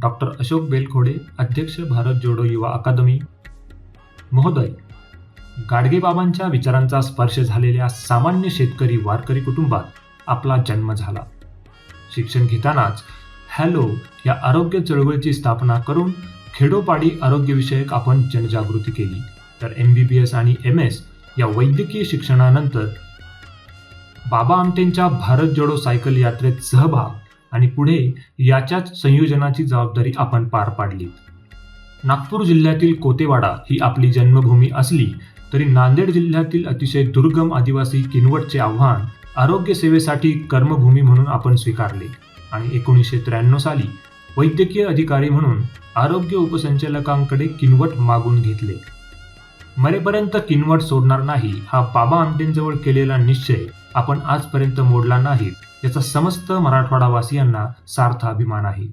Doctor Ashok Belkhode अध्यक्ष भारत जोडो युवा अकादमी. महोदय गाडगेबाबांच्या विचारांचा स्पर्श झालेल्या सामान्य शेतकरी वारकरी कुटुंबात आपला जन्म झाला. शिक्षण घेतानाच हॅलो या आरोग्य चळवळीची स्थापना करून खेडोपाडी आरोग्यविषयक आपण जनजागृती केली. तर एम बी बी एस आणि एम एस या वैद्यकीय शिक्षणानंतर बाबा आमटेंच्या भारत जोडो सायकल यात्रेत सहभाग आणि पुढे याच्याच संयोजनाची जबाबदारी आपण पार पाडली. नागपूर जिल्ह्यातील कोतेवाडा ही आपली जन्मभूमी असली तरी नांदेड जिल्ह्यातील अतिशय दुर्गम आदिवासी किनवटचे आव्हान आरोग्य सेवेसाठी कर्मभूमी म्हणून आपण स्वीकारले आणि एकोणीसशे त्र्याण्णव साली वैद्यकीय अधिकारी म्हणून आरोग्य उपसंचालकांकडे किनवट मागून घेतले. मरेपर्यंत किनवट सोडणार नाही हा बाबा आमटेंजवळ केलेला निश्चय आपण आजपर्यंत मोडला नाही याचा समस्त मराठवाडावासियांना सार्थ अभिमान आहे.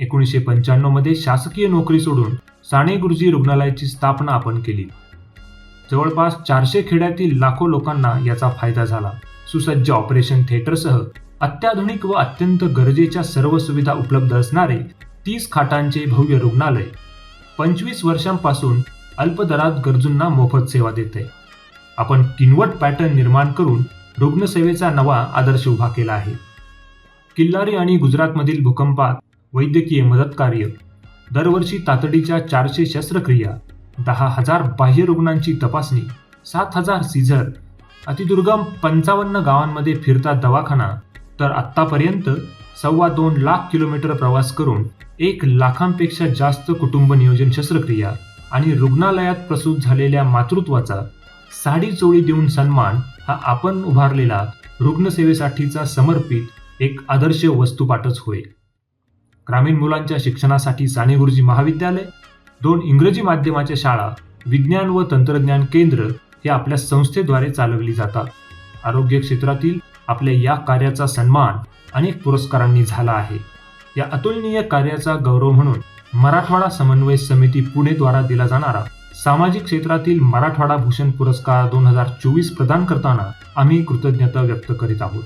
एकोणीसशे पंच्याण्णवमध्ये शासकीय नोकरी सोडून साने गुरुजी रुग्णालयाची स्थापना आपण केली. जवळपास चारशे खेड्यातील लाखो लोकांना याचा फायदा झाला. सुसज्ज ऑपरेशन थिएटरसह अत्याधुनिक व अत्यंत गरजेच्या सर्व सुविधा उपलब्ध असणारे तीस खाटांचे भव्य रुग्णालय पंचवीस वर्षांपासून अल्पदरात गरजूंना मोफत सेवा देते. आपण किनवट पॅटर्न निर्माण करून रुग्णसेवेचा नवा आदर्श उभा केला आहे. किल्लारी आणि गुजरातमधील भूकंपात वैद्यकीय मदत कार्य दरवर्षी तातडीच्या चारशे शस्त्रक्रिया दहा हजार बाह्य रुग्णांची तपासणी सात हजार सीझर अतिदुर्गम पंचावन्न गावांमध्ये फिरता दवाखाना तर आत्तापर्यंत सव्वा दोन लाख किलोमीटर प्रवास करून एक लाखांपेक्षा जास्त कुटुंब नियोजन शस्त्रक्रिया आणि रुग्णालयात प्रसूत झालेल्या मातृत्वाचा साडी चोळी देऊन सन्मान हा आपण उभारलेला रुग्णसेवेसाठीचा समर्पित एक आदर्श वस्तुपाठच होय. ग्रामीण मुलांच्या शिक्षणासाठी साने गुरुजी महाविद्यालय दोन इंग्रजी माध्यमाच्या शाळा विज्ञान व तंत्रज्ञान केंद्र हे आपल्या संस्थेद्वारे चालवली जातात. आरोग्य क्षेत्रातील आपल्या या कार्याचा सन्मान अनेक पुरस्कारांनी झाला आहे. या अतुलनीय कार्याचा गौरव म्हणून मराठवाडा समन्वय समिती पुणेद्वारा दिला जाणारा सामाजिक क्षेत्रातील मराठवाडा भूषण पुरस्कार दोन हजार चोवीस प्रदान करताना आम्ही कृतज्ञता व्यक्त करीत आहोत.